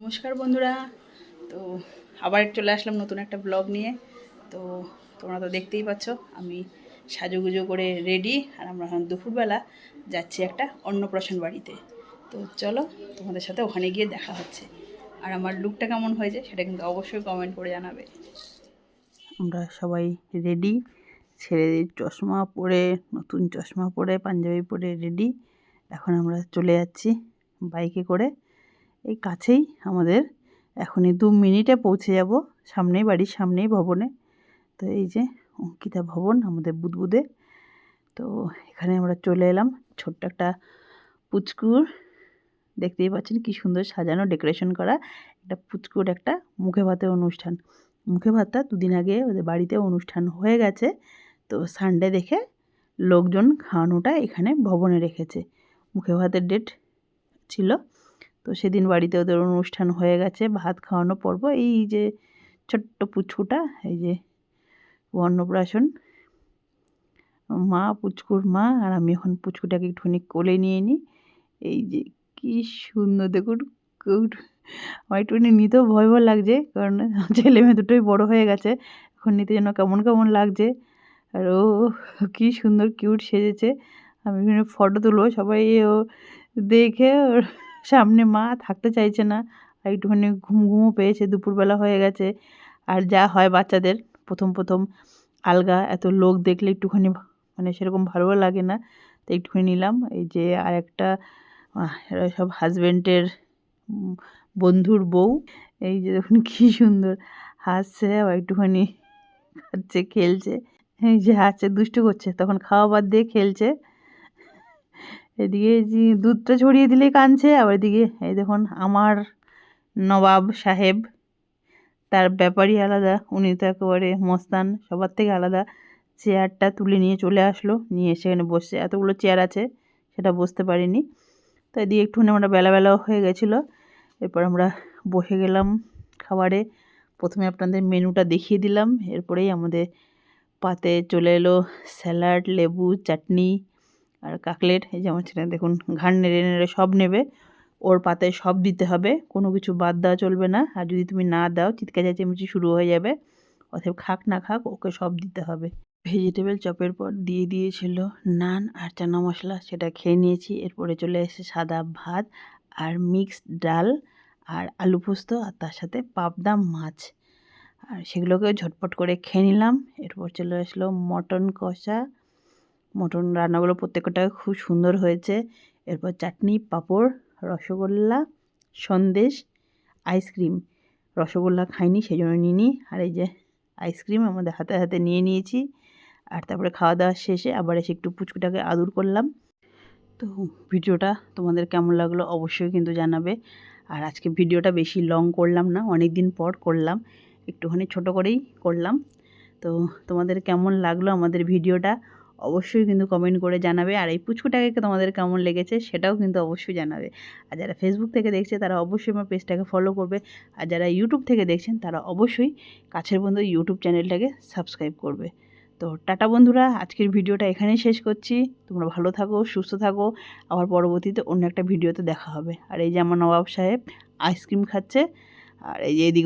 নমস্কার বন্ধুরা। তো আবার চলে আসলাম নতুন একটা ব্লগ নিয়ে। তো তোমরা তো দেখতেই পাচ্ছ, আমি সাজুগুজু করে রেডি আর আমরা এখন দুপুরবেলা যাচ্ছি একটা অন্নপ্রাশন বাড়িতে। তো চলো তোমাদের সাথে ওখানে গিয়ে দেখা হচ্ছে। আর আমার লুকটা কেমন হয়েছে সেটা কিন্তু অবশ্যই কমেন্ট করে জানাবে। আমরা সবাই রেডি ছেলেদের চশমা পরে, নতুন চশমা পরে, পাঞ্জাবি পরে রেডি এখন আমরা চলে যাচ্ছি বাইকে করে। এই কাছেই আমাদের এখনই দু মিনিটে পৌঁছে যাব, সামনেই বাড়ির সামনেই ভবনে। তো এই যে অঙ্কিতা ভবন আমাদের বুদবুদে। তো এখানে আমরা চলে এলাম, ছোট্ট একটা পুচকুর। দেখতেই পাচ্ছেন কি সুন্দর সাজানো ডেকোরেশন করা, একটা পুচকুর একটা মুখে ভাতের অনুষ্ঠান। মুখে ভাতটা দুদিন আগে ওদের বাড়িতে অনুষ্ঠান হয়ে গেছে, তো সানডে দেখে লোকজন খাওয়ানোটা এখানে ভবনে রেখেছে। মুখে ভাতের ডেট ছিল তো সেদিন বাড়িতে ওদের অনুষ্ঠান হয়ে গেছে, ভাত খাওয়ানো পর্ব। এই যে ছোট্ট পুচকুটা, এই যে অন্নপ্রাশন, মা পুচকুর মা, আর আমি এখন পুচকুটাকে একটুখানি কোলে নিয়ে নিই। এই যে কি সুন্দর, দেখুন আমার একটুখানি নিতেও ভয় ভয় লাগছে, কারণ ছেলে মেয়ে দুটোই বড় হয়ে গেছে, এখন নিতে যেন কেমন কেমন লাগছে। আর ও কী সুন্দর কিউট সেজেছে, আমি ফটো তুলবো, সবাই ও দেখে ওর সামনে মা থাকতে চাইছে না। আর একটুখানি ঘুম ঘুমও পেয়েছে, দুপুরবেলা হয়ে গেছে। আর যা হয় বাচ্চাদের, প্রথম প্রথম আলগা, এত লোক দেখলে একটুখানি মানে সেরকম ভালো লাগে না। তো একটুখানি নিলাম, এই যে আর একটা সব হাজব্যান্ডের বন্ধুর বউ। এই যে দেখুন কী সুন্দর, হাসছে, আবার একটুখানি খাচ্ছে, খেলছে। এই যে হাসছে, দুষ্টু করছে, তখন খাওয়া বাদ দিয়ে খেলছে। এদিকে যে দুধটা ছড়িয়ে দিলেই কাঁদছে, আবার এদিকে এই দেখুন আমার নবাব সাহেব, তার ব্যাপারই আলাদা। উনি তো একেবারে মস্তান, সবার থেকে আলাদা। চেয়ারটা তুলে নিয়ে চলে আসলো, নিয়ে সেখানে বসছে। এতগুলো চেয়ার আছে, সেটা বসতে পারিনি। তো এদিকে একটুখানি আমরা বেলাবেলাও হয়ে গেছিল। এরপর আমরা বসে গেলাম খাবারে। প্রথমে আপনাদের মেনুটা দেখিয়ে দিলাম। এরপরেই আমাদের পাতে চলে এলো স্যালাড, লেবু, চাটনি আর কাকলেট, এই যে আমার ছেলে, দেখুন, ঘাড় নেড়ে নেড়ে সব নেবে, ওর পাতায় সব দিতে হবে, কোনো কিছু বাদ দেওয়া চলবে না, আর যদি তুমি না দাও, চিৎকার চেঁচামেচি শুরু হয়ে যাবে, অতএব খাক না খাক, ওকে সব দিতে হবে। ভেজিটেবল চপের পর দিয়ে দিয়েছিল নান আর চানা মশলা, সেটা খেয়ে নিয়েছি, এরপরে চলে এসেছে সাদা ভাত আর মিক্সড ডাল আর আলু পোস্ত আর তার সাথে পাবদা মাছ। আর সেগুলোকেও ঝটপট করে খেয়ে নিলাম, এরপর চলে আসলো মটন কষা মটন রান্নাগুলো প্রত্যেকটা খুব সুন্দর হয়েছে। এরপর চাটনি, পাঁপড়, রসগোল্লা, সন্দেশ, আইসক্রিম। রসগোল্লা খাইনি সেই জন্য নিইনি। আর এই যে আইসক্রিম আমাদের হাতে হাতে নিয়ে নিয়েছি। আর তারপরে খাওয়া দাওয়া শেষে আবার এসে একটু পুচকুটাকে আদর করলাম। তো ভিডিওটা তোমাদের কেমন লাগল অবশ্যই কিন্তু জানাবে। আর আজকে ভিডিওটা বেশি লং করলাম না, অনেক দিন পর করলাম। একটুখানি ছোট করেই করলাম। তো তোমাদের কেমন লাগল আমাদের ভিডিওটা? অবশ্যই কিন্তু কমেন্ট করে জানাবে। আর এই পুচকুটাকে তোমাদের কেমন লেগেছে সেটাও কিন্তু অবশ্যই জানাবে। আর যারা ফেসবুক থেকে দেখছে তারা অবশ্যই আমার পেজটাকে ফলো করবে। আর যারা ইউটিউব থেকে দেখছেন তারা অবশ্যই কাছের বন্ধু ইউটিউব চ্যানেলটাকে সাবস্ক্রাইব করবে। তো টাটা বন্ধুরা, আজকের ভিডিওটা এখানেই শেষ করছি। তোমরা ভালো থাকো, সুস্থ থাকো। আবার পরবর্তীতে অন্য একটা ভিডিওতে দেখা হবে। আর এই যে আমার নবাব সাহেব আইসক্রিম খাচ্ছে, আর এই যে এদিকে